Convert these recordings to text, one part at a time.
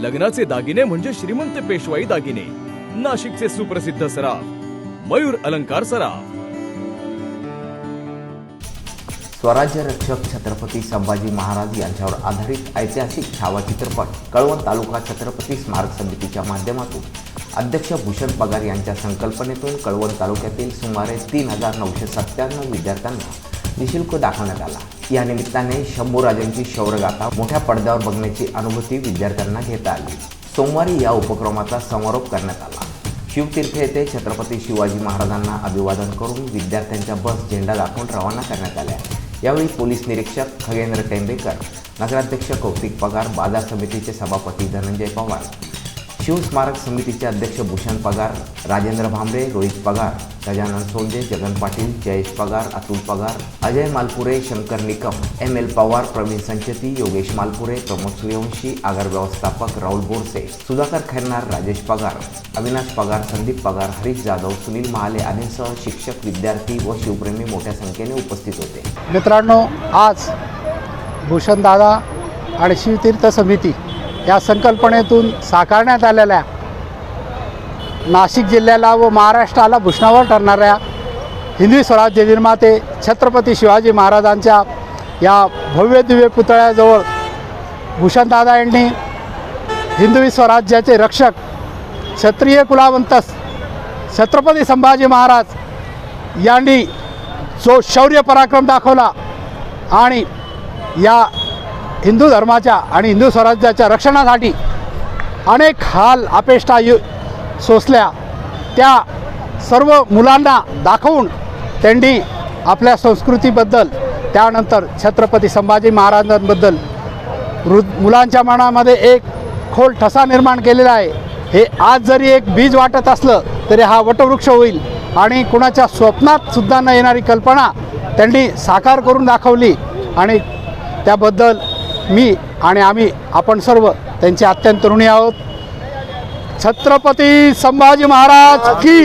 लग्नाचे दागिने म्हणजे श्रीमंत पेशवाई दागिने. नाशिकचे सुप्रसिद्ध सराफ मयूर अलंकार सराफ. स्वराज्य रक्षक छत्रपती संभाजी महाराज यांच्यावर आधारित ऐतिहासिक छावा चित्रपट कळवण तालुका छत्रपती स्मारक समितीच्या माध्यमातून अध्यक्ष भूषण पगार यांच्या संकल्पनेतून कळवण तालुक्यातील सुमारे तीन हजार नऊशे सत्त्याण्णव विद्यार्थ्यांना निशुल्क दाखवण्यात आला. या निमित्ताने शंभूराजांची शौर्यगाथा मोठ्या पडद्यावर बघण्याची अनुभूती विद्यार्थ्यांना घेता आली. सोमवारी या उपक्रमाचा समारोप करण्यात आला. शिवतीर्थ येथे छत्रपती शिवाजी महाराजांना अभिवादन करून विद्यार्थ्यांच्या बस झेंडा दाखवून रवाना करण्यात आल्या. यावेळी पोलीस निरीक्षक खगेंद्र टेंबेकर नगराध्यक्ष कौतिक पगार बाजार समितीचे सभापती धनंजय पवार शिवस्मारक समितीचे अध्यक्ष भूषण पगार राजेंद्र भांबरे रोहित पगार गजानन सोंजे जगन पाटील जयेश पगार अतुल पगार अजय मालपुरे शंकर निकम एम एल पवार प्रवीण संचती योगेश मालपुरे प्रमोद सूर्यवंशी आगार व्यवस्थापक राहुल बोरसे सुधाकर खैरनार राजेश पगार अविनाश पगार संदीप पगार हरीश जाधव सुनील महाले आदींसह शिक्षक विद्यार्थी व शिवप्रेमी मोठ्या संख्येने उपस्थित होते. मित्रांनो आज भूषणदादा आणि शिवतीर्थ समिती या संकल्पनेतून साकारण्यात आलेल्या नाशिक जिल्ह्याला व महाराष्ट्राला भूषणावर ठरणाऱ्या हिंदवी स्वराज्य निर्माते छत्रपती शिवाजी महाराजांच्या या भव्य दिव्य पुतळ्याजवळ भूषणदादा यांनी हिंदवी स्वराज्याचे रक्षक क्षत्रिय कुलावंत छत्रपती संभाजी महाराज यांनी जो शौर्य पराक्रम दाखवला आणि या हिंदू धर्माच्या आणि हिंदू स्वराज्याच्या रक्षणासाठी अनेक हाल अपेष्टा यु सोसल्या. त्या सर्व मुलांना दाखवून त्यांनी आपल्या संस्कृतीबद्दल त्यानंतर छत्रपती संभाजी महाराजांबद्दल वृद्ध मुलांच्या मनामध्ये एक खोल ठसा निर्माण केलेला आहे. हे आज जरी एक बीज वाटत असलं तरी हा वटवृक्ष होईल. आणि कुणाच्या स्वप्नात सुद्धा न येणारी कल्पना त्यांनी साकार करून दाखवली. आणि त्याबद्दल मी आणि आम्ही आपण सर्व त्यांचे अत्यंत ऋणी आहोत. छत्रपती संभाजी महाराज की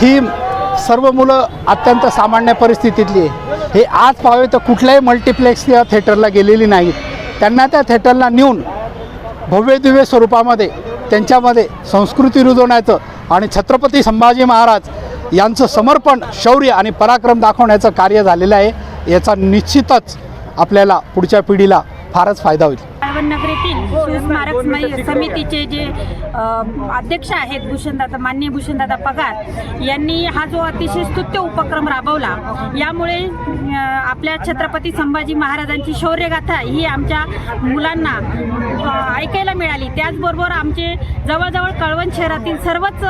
ही सर्व मुलं अत्यंत सामान्य परिस्थितीतली आहे. हे आज पाहावे तर कुठल्याही मल्टिप्लेक्स किंवा थिएटरला गेलेली नाहीत. त्यांना त्या थिएटरला नेऊन भव्य दिव्य स्वरूपामध्ये त्यांच्यामध्ये संस्कृती रुजवण्याचं आणि छत्रपती संभाजी महाराज यांचं समर्पण शौर्य आणि पराक्रम दाखवण्याचं कार्य झालेलं आहे. याचा निश्चितच आपल्याला पुढच्या पिढीला फारच फायदा होईल. नगरीतील शिवस्मारक सम- समितीचे जे अध्यक्ष आहेत भूषणदादा मान्य भूषणदादा पगार यांनी हा जो अतिशय स्तुत्य उपक्रम राबवला यामुळे आपल्या छत्रपती संभाजी महाराजांची शौर्यगाथा ही आमच्या मुलांना ऐकायला मिळाली. त्याचबरोबर आमचे जवळजवळ कळवण शहरातील सर्वच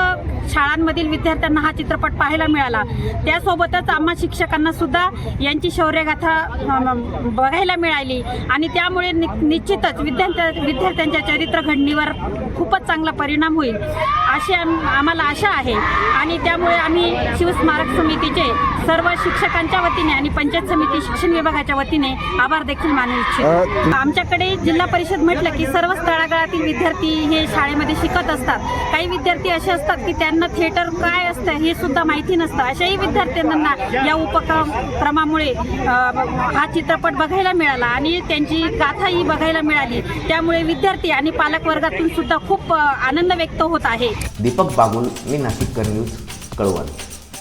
शाळांमधील विद्यार्थ्यांना हा चित्रपट पाहायला मिळाला. त्यासोबतच आम्हा शिक्षकांना सुद्धा यांची शौर्यगाथा बघायला मिळाली. आणि त्यामुळे नि निश्चितच विद्यार्थ्या विद्यार्थ्यांच्या चरित्र घडणीवर खूपच चांगला परिणाम होईल अशी आम- आम्हाला आशा आहे. आणि त्यामुळे आम्ही शिवस्मारक समितीचे सर्व शिक्षकांच्या वतीने आणि पंचायत समिती शिक्षण विभागाच्या वतीने आभार देखील मानू इच्छितो. आमच्याकडे जिल्हा परिषद म्हटलं की सर्व तळागाळातील विद्यार्थी हे शाळेमध्ये शिकत असतात. काही विद्यार्थी असे असतात की त्यांना थिएटर काय असतं हे सुद्धा माहिती नसतं. अशाही विद्यार्थ्यांना या उपक्रमामुळे हा चित्रपट बघायला मिळाला आणि त्यांची गाथाही बघायला मिळाली. त्यामुळे विद्यार्थी आणि पालक वर्गातून सुद्धा खूप आनंद व्यक्त होत आहे. दीपक बागुल मी नाशिककर न्यूज कळवण.